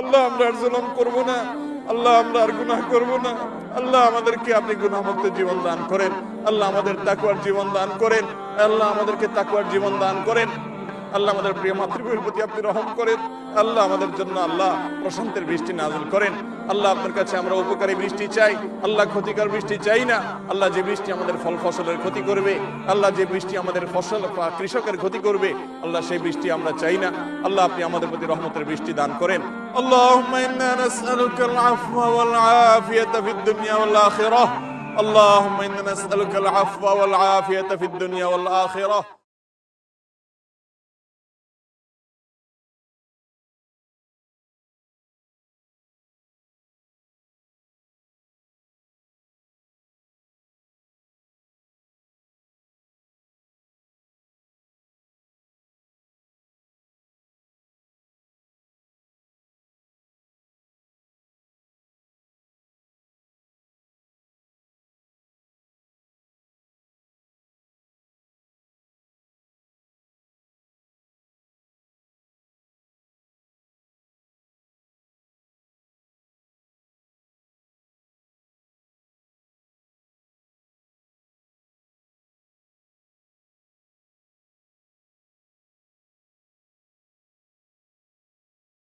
আল্লাহ, আমরা আর জুলম করব না। আল্লাহ, আমরা আর গুনাহ করব না। আল্লাহ, আমাদেরকে আপনি গুনাহমুক্ত জীবন দান করেন। আল্লাহ, আমাদের তাকুয়ার জীবন দান করেন। আল্লাহ, আমাদেরকে তাকুয়ার জীবন দান করেন। আল্লাহ আমাদের প্রিয় মাতৃভূমির প্রতি আপনি রহম করেন আল্লাহ আমাদের জন্য আল্লাহ প্রশান্তের বৃষ্টি নাজিল করেন আল্লাহ আপনার কাছে আমরা উপকারী বৃষ্টি চাই আল্লাহ ক্ষতিকর বৃষ্টি চাই না আল্লাহ যে বৃষ্টি আমাদের ফল ফসলের ক্ষতি করবে আল্লাহ যে বৃষ্টি আমাদের ফসল বা কৃষকের ক্ষতি করবে আল্লাহ সেই বৃষ্টি আমরা চাই না আল্লাহ আপনি আমাদের প্রতি রহমতের বৃষ্টি দান করেন اللهم إنا نسألك العفو والعافية في الدنيا والآخرة اللهم إنا نسألك العفو والعافية في الدنيا والآخرة